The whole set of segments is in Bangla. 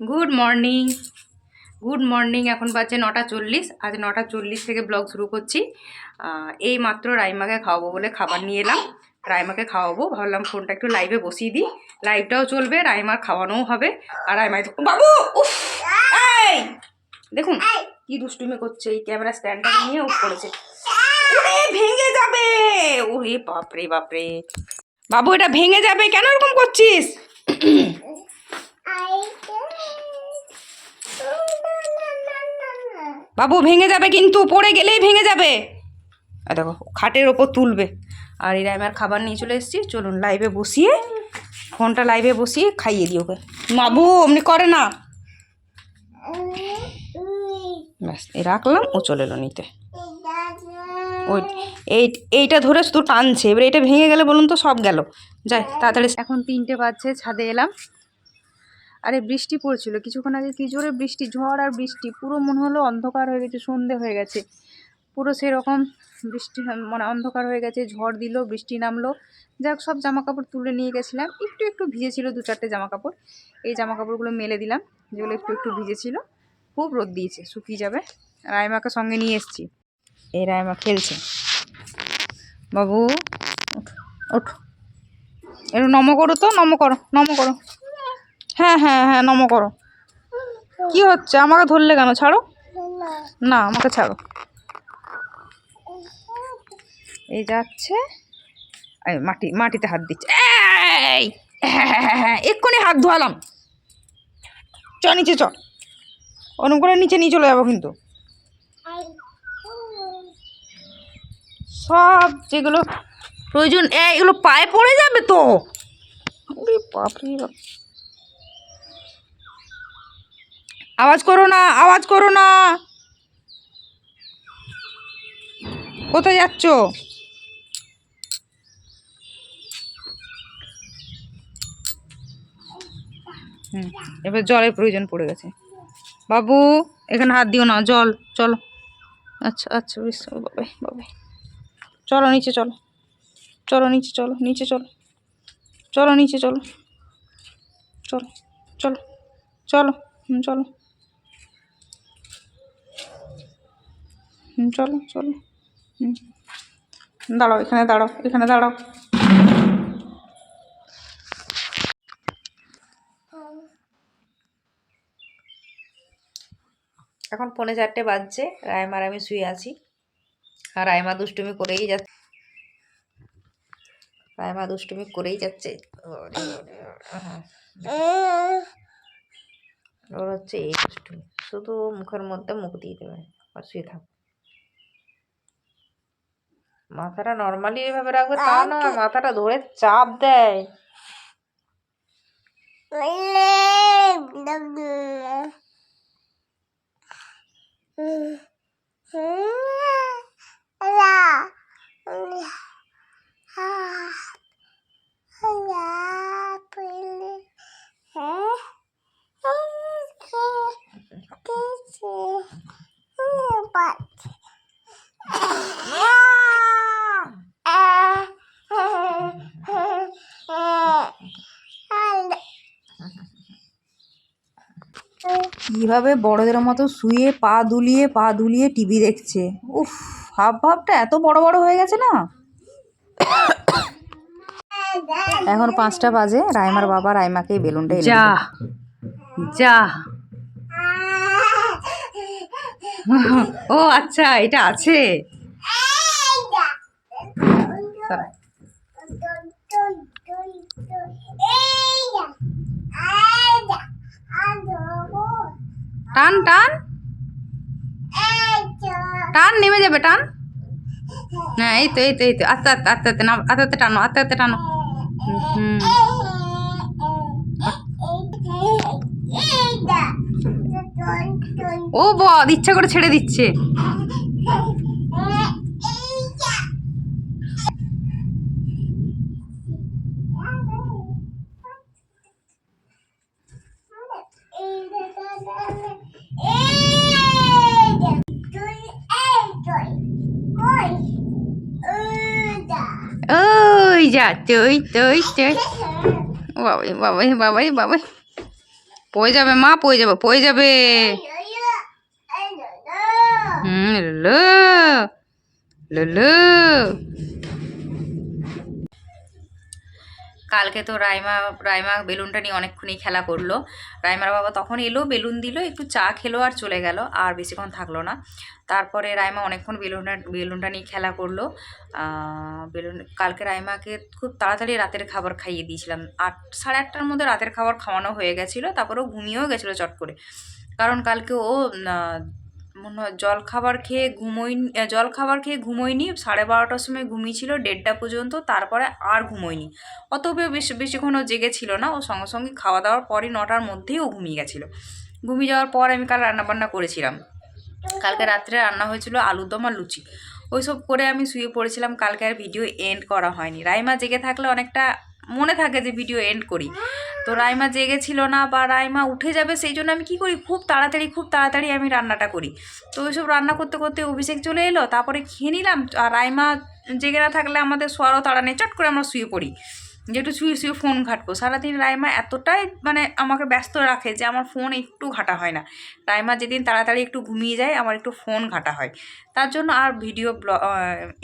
গুড মর্নিং গুড মর্নিং এখন বাজছে নটা চল্লিশ। আজ নটা চল্লিশ থেকে ব্লগ শুরু করছি। এই মাত্র রাইমাকে খাওয়াবো বলে খাবার নিয়ে এলাম। রাইমাকে খাওয়াবো। ভাবলাম ফোনটা একটু লাইভে বসিয়ে দিই। লাইভটাও চলবে রাইমার খাওয়ানোও হবে। আর রাইমাই বাবু! দেখুন কি দুষ্টুমি করছে। এই ক্যামেরা স্ট্যান্ডটা নিয়ে উঠ করেছে। ভেঙে যাবে! ওরে বাপরে বাপরে। বাবু এটা ভেঙে যাবে। কেন এরকম করছিস? বাবু, ভেঙে যাবে কিন্তু, পড়ে গেলেই ভেঙে যাবে। দেখো, খাটের ওপর তুলবে। আর এরা আমার খাবার নিয়ে চলে এসেছি। চলুন লাইভে বসিয়ে, ফোনটা লাইভে বসিয়ে খাইয়ে দিই ওকে। বাবু অমনি করে না। ব্যাস, এই রাখলাম, ও চলে এলো নিতে। ওই, এই, এইটা ধরে শুধু টানছে। এবার এটা ভেঙে গেলে বলুন তো সব গেল। যাই, তাড়াতাড়ি। এখন তিনটে বাজছে, ছাদে এলাম। আরে বৃষ্টি পড়ছিল। কিছুক্ষণ আগে কি জোরে বৃষ্টি, ঝড় আর বৃষ্টি, পুরো মনে হলো অন্ধকার হয়ে গেছে, সন্ধে হয়ে গেছে। পুরো সেরকম বৃষ্টি মানে অন্ধকার হয়ে গেছে, ঝড় দিল, বৃষ্টি নামলো। যাক, সব জামা কাপড় তুলে নিয়ে গেছিলাম। একটু একটু ভিজেছিল দু চারটে জামা কাপড় এই জামা কাপড়গুলো মেলে দিলাম, যেগুলো একটু একটু ভিজেছিল। খুব রোদ দিয়েছে, শুকিয়ে যাবে। রায়মাকে সঙ্গে নিয়ে এসেছি। এই রায়মা খেলছে। বাবু, ওঠ ওঠ। একটু নম করো তো, নম করো নম করো। হ্যাঁ হ্যাঁ হ্যাঁ নম করো। কি হচ্ছে? আমাকে ধরলে কেন? ছাড়ো। না, আমাকে ছাড়ো। এই যাচ্ছে। মাটি, মাটিতে হাত দিচ্ছে। এই, এক্ষুনি হাত ধোয়ালাম। চ, নিচে চ। ওরম করে নিচে নিয়ে চলে যাব কিন্তু। সব যেগুলো প্রয়োজন এগুলো পায়ে পড়ে যাবে তো? বাপরে বাপ। আওয়াজ করো না, আওয়াজ করো না। কোথায় যাচ্ছ? হুম, এবার জলের প্রয়োজন পড়ে গেছে। বাবু, এখানে হাত দিও না, জল, চলো। আচ্ছা আচ্ছা বেশ বাবে বাবাই। চলো, নিচে চলো। চলো, নিচে চলো নিচে চলো। চলো, নিচে চলো। চলো চলো চলো, হুম, চলো। হুম, চলো চলো। দাঁড়াও, এখানে দাঁড়াও এখানে দাঁড়াও। এখন পৌনে চারটে বাজছে রায়মার আমি শুয়ে আছি। আর রায়মা দুষ্টুমি করেই যাচ্ছে। রায়মা দুষ্টুমি করেই যাচ্ছে। ওরে হচ্ছে এই দুষ্টুমি। শুধু মুখের মধ্যে মুখ দিয়ে দেবে। আর শুয়ে থাক। মাথাটা নর্মালি এভাবে রাখবে তা না মাথাটা ধরে চাপ দেয়। কীভাবে বড়দের মতো শুয়ে পা দুলিয়ে পা দুলিয়ে টিভি দেখছে? উফ হাব ভাবটা এত বড় বড় হয়ে গেছে না? এখন পাঁচটা বাজে রাইমার বাবা রাইমাকে এই বেলুনটা যা যা। ও আচ্ছা এটা আছে। সরা। টান টান। টান নেমে যাবে টান। হ্যাঁ এই তো এই তো এই তো। আস্তে আস্তে আস্তে আস্তে না আস্তে আস্তে টানো আস্তে আস্তে টানো। হুম। ও বদ ইচ্ছা করে ছেড়ে দিচ্ছে। যা তুই তুই তুই বাবাই বাবাই বাবাই বাবাই পয়ে যাবে মা পয়ে যাবে পয়ে যাবে হুম লুলু লুলু কালকে তো রাইমা রাইমা বেলুনটা নিয়ে অনেকক্ষণই খেলা করল। রাইমার বাবা তখন এলো, বেলুন দিল, একটু চা খেলো আর চলে গেল, আর বেশিক্ষণ থাকল না। তারপরে রাইমা অনেকক্ষণ বেলুনটা বেলুনটা নিয়ে খেলা করল। বেলুন, কালকে রাইমাকে খুব তাড়াতাড়ি রাতের খাবার খাইয়ে দিয়েছিলাম। আট, সাড়ে আটটার মধ্যে রাতের খাবার খাওয়ানো হয়ে গেছিল, তারপরে ও ঘুমিয়েও গেছিল চট করে। কারণ কালকে ও মনে হয় জল খাবার খেয়ে আহ, জল খাবার খেয়ে ঘুমোয়নি সাড়ে বারোটার সময় ঘুমিয়েছিল দেড়টা পর্যন্ত তারপরে আর ঘুমোয়নি অত বে- বেশি বেশিক্ষণ ও জেগেছিল না ও সঙ্গে সঙ্গে খাওয়া দাওয়ার পরই নটার মধ্যেই ও ঘুমিয়ে গেছিল। ঘুমিয়ে যাওয়ার পর আমি কাল রান্নাবান্না করেছিলাম। কালকে রাত্রে রান্না হয়েছিল আলুর দম আর লুচি। ওইসব করে আমি শুয়ে পড়েছিলাম কালকে আর ভিডিও এন্ড করা হয়নি। রাইমা জেগে থাকলে অনেকটা মনে থাকে যে ভিডিও এন্ড করি। তো রাইমা জেগে ছিল না বা রাইমা উঠে যাবে সেই জন্য আমি কি করি, খুব তাড়াতাড়ি খুব তাড়াতাড়ি আমি রান্নাটা করি। তো ওইসব রান্না করতে করতে অভিষেক চলে এলো, তারপরে খেয়ে নিলাম। আর রাইমা জেগে না থাকলে আমাদের শোয়ারও তাড়া নেই, চট করে আমরা শুয়ে পড়ি। যে একটু শুয়ে শুয়ে ফোন ঘাটবো। সারাদিন রাইমা এতটাই মানে আমাকে ব্যস্ত রাখে যে আমার ফোন একটু ঘাটা হয় না। রাইমা যেদিন তাড়াতাড়ি একটু ঘুমিয়ে যায়, আমার একটু ফোন ঘাটা হয়। তার জন্য আর ভিডিও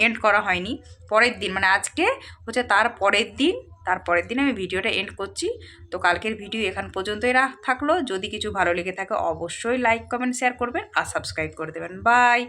এন্ড করা হয়নি। পরের দিন মানে আজকে হচ্ছে তার পরের দিন তার পরের দিন আমি ভিডিওটা এন্ড করছি। তো কালকের ভিডিও এখান পর্যন্তই থাকল। যদি কিছু ভালো লেগে থাকে অবশ্যই লাইক কমেন্ট শেয়ার করবেন আর সাবস্ক্রাইব করে দেবেন। বাই